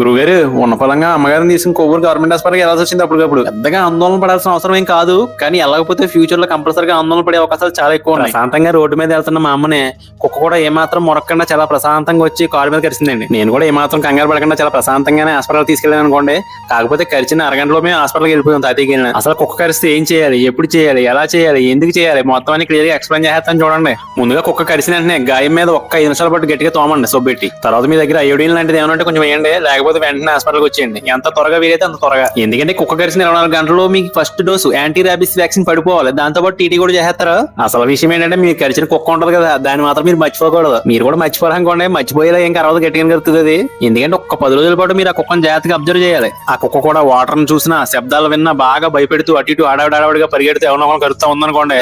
గురుగారు ఉన్న ఫలంగా అమ్మగారిని తీసుకుని కొవ్వూరు గవర్నమెంట్ హాస్పిటల్కి వెళ్ళాల్సి వచ్చింది అప్పటికప్పుడు. పెద్దగా ఆందోళన పడాల్సిన అవసరం ఏం కాదు కానీ వెళ్ళకపోతే ఫ్యూచర్లో కంపల్సరీగా ఆందోళన పడే అవకాశాలు చాలా ఎక్కువ ఉన్నాయి. ప్రశాంతంగా రోడ్డు మీద వెళ్తున్న మా అమ్మని కుక్క కూడా ఏమాత్రం మొరక్కుండా చాలా ప్రశాంతంగా వచ్చి కాలు మీద కరిసిందండి. నేను కూడా ఏమాత్రం కంగారు పడకుండా చాలా ప్రశాంతంగానే హాస్పిటల్ తీసుకెళ్ళాను అనుకోండి కాకపోతే కరిచిన అరగంటలో మేము హాస్పిటల్కి వెళ్ళిపోయాం తాతయ్యకి వెళ్ళిన. అసలు కుక్క కరిస్తే ఏం చేయాలి ఎప్పుడు చేయాలి ఎలా చేయాలి ఎందుకు చేయాలి మొత్తం అన్ని క్లియర్గా ఎక్స్ప్లెయిన్ చేస్తాను చూడండి. ముందుగా కుక్క కరిసిన వెంటనే గాయం మీద ఒక్క ఐదు నిమిషాల పాటు గట్టిగా తోమండి సొబ్బెట్టి. తర్వాత మీ దగ్గర అయోడిన్ లాంటిది ఏమైనా ఉంటే కొంచెం వేయండి లేకపోతే వెంటనే హాస్పిటల్కి వచ్చేయండి. ఎంత త్వరగా వీలైతే అంత త్వరగా. ఎందుకంటే కుక్క కరిసిన ఇరవై నాలుగు గంటల్లో మీకు first dose anti rabies vaccine పడిపోవాలి. దాంతో పాటు టీటీ కూడా చేస్తారు అసలు విషయం ఏంటంటే మీరు కరిచిన కుక్క ఉంటది కదా దాన్ని మాత్రం మీరు మర్చిపోకూడదు. మీరు కూడా మర్చిపోవాలనుకోండి మర్చిపోయేలా ఏం కరవదు గట్టిగా కలుగుతుంది అది ఎందుకంటే ఒక్క పది రోజుల పాటు మీరు ఆ కుక్కను జాగ్రత్తగా అబ్జర్వ్ చేయాలి. ఆ కుక్క కూడా వాటర్ని చూసినా శబ్దాలు విన్నా బాగా భయపెడుతూ అటు ఇటు ఆడావిడావిడిగా పరిగెడుతూ ఎవరినో కరుస్తా ఉందనుకోండి.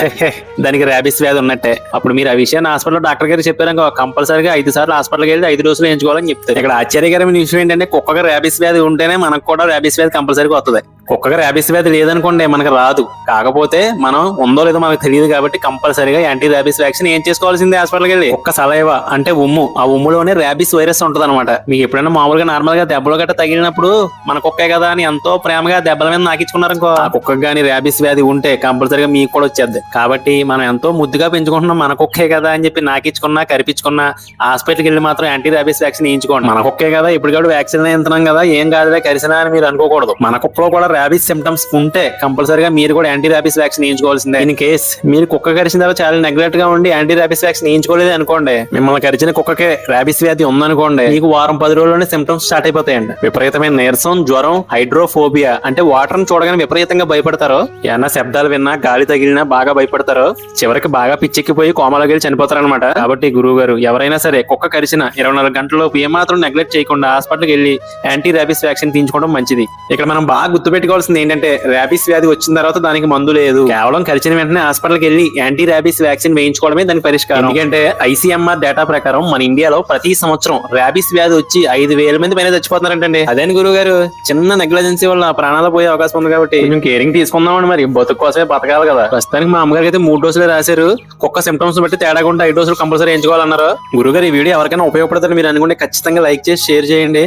దానికి ర్యాబిస్ వ్యాధి ఉన్నట్టే. అప్పుడు మీరు ఆ విషయాన్ని హాస్పిటల్ డాక్టర్ గారు చెప్పారు కంపల్సరీగా ఐదు సార్లు హాస్పిటల్కి వెళ్ళి ఐదు రోజులు వేయించుకోవాలని చెప్తారు. ఇక్కడ ఆశ్చర్యకరమైన విషయం ఏంటంటే కుక్కగా ర్యాబిస్ వ్యాధి ఉంటేనే మనకు కూడా ర్యాబిస్ వ్యాధి కంపల్సరీగా వస్తుంది కుక్కగా ర్యాబీస్ వ్యాధి లేదనుకోండి మనకు రాదు. కాకపోతే మనం ఉందో లేదో మనకు తెలియదు కాబట్టి కంపల్సరీగా యాంటీ ర్యాబీస్ వ్యాక్సిన్ ఏం చేసుకోవాల్సిందే హాస్పిటల్కి వెళ్ళి. ఒక్క సలైవా అంటే ఉమ్ము. ఆ ఉమ్ములోనే ర్యాబీస్ వైరస్ ఉంటుంది అనమాట మీకు ఎప్పుడైనా మామూలుగా నార్మల్గా దెబ్బలు గట్ట తగిలినప్పుడు మన కుక్కే కదా అని ఎంతో ప్రేమగా దెబ్బల మీద నాకించుకున్నారు ఆ కుక్కకి కానీ ర్యాబీస్ వ్యాధి ఉంటే కంపల్సరీగా మీకు కూడా వచ్చేది కాబట్టి మనం ఎంతో ముద్దుగా పెంచుకుంటున్నాం మన కుక్కే కదా అని చెప్పి నాకిచ్చుకున్నా కరిపించుకున్నా హాస్పిటల్కి వెళ్ళి మాత్రం యాంటీ ర్యాబీస్ వ్యాక్సిన్ వేయించుకోండి. మన కుక్కే కదా ఇప్పుడు కూడా వ్యాక్సిన్ వేయించడం కదా ఏం కాదులే కరిసినా అని మీరు అనుకోకూడదు. మన కుక్కలో కూడా ర్యాబీస్ సిమ్టమ్స్ ఉంటే కంపల్సరీగా మీరు కూడా యాంటీ ర్యాబీస్ వ్యాక్సిన్ వేయించుకోవాల్సిందే. ఇన్ కేస్ మీరు కుక్క కరిచిన తర్వాత చాలా నెగ్లెక్ట్గా ఉండి యాంటీ ర్యాబీస్ వ్యాక్సిన్ వేయించుకోలేదు అనుకోండి మిమ్మల్ని కరిచిన కుక్కకి ర్యాబీస్ వ్యాధి ఉందనుకోండి మీకు వారం పది రోజుల్లోనే సిమ్టమ్స్ స్టార్ట్ అయిపోతాయండి. విపరీతమైన నీరసం జ్వరం హైడ్రోఫోబియా అంటే వాటర్ని చూడగానే విపరీతంగా భయపడతారు. ఏమన్నా శబ్దాలు విన్నా గాలి తగిలినా బాగా భయపడతారు. చివరికి బాగా పిచ్చెక్కిపోయి కోమలోకి వెళ్ళి చనిపోతారు అనమాట కాబట్టి గురువు గారు ఎవరైనా సరే కుక్క కరిచిన ఇరవై నాలుగు గంటలలోపు ఏమాత్రం నెగ్లెక్ట్ చేయకుండా హాస్పిటల్కి వెళ్ళి యాంటీ ర్యాబీస్ వ్యాక్సిన్ తీయించుకోవడం మంచిది. ఇక్కడ మనం బాగా గుర్తుపెట్టి గుర్తుపెట్టుకోవాల్సింది ఏంటంటే ర్యాబీస్ వ్యాధి వచ్చిన తర్వాత దానికి మందు లేదు. కేవలం కరిచిన వెంటనే హాస్పిటల్కి వెళ్ళి యాంటీ ర్యాబీస్ వ్యాక్సిన్ వేయించుకోవడమే దానికి పరిష్కారం. ఎందుకంటే ఐసీఎంఆర్ డేటా ప్రకారం మన ఇండియాలో ప్రతి సంవత్సరం ర్యాబీస్ వ్యాధి వచ్చి ఐదు వేల మంది పైన చచ్చిపోతున్నారంటండి. అదేని గురువు గారు చిన్న నెగ్లజెన్సీ వల్ల ప్రాణాలు పోయే అవకాశం ఉంది కాబట్టి. కొంచెం కేరింగ్ తీసుకుందామండి మరి. బతుకు కోసమే బతకాలి కదా. ప్రస్తుతానికి మా అమ్మగారికి అయితే మూడు డోసులు రాశారు. కుక్క సిమ్టమ్స్ బట్టి తేడా కూడా ఐదు డోసులు కంపల్సరీ ఎంచుకోవాలన్నారు గురుగారు ఈ వీడియో ఎవరికైనా ఉపయోగపడుతుంది మీరు అనుకుంటే ఖచ్చితంగా లైక్ చేసి షేర్ చేయండి.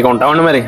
ఇక ఉంటామండి మరి.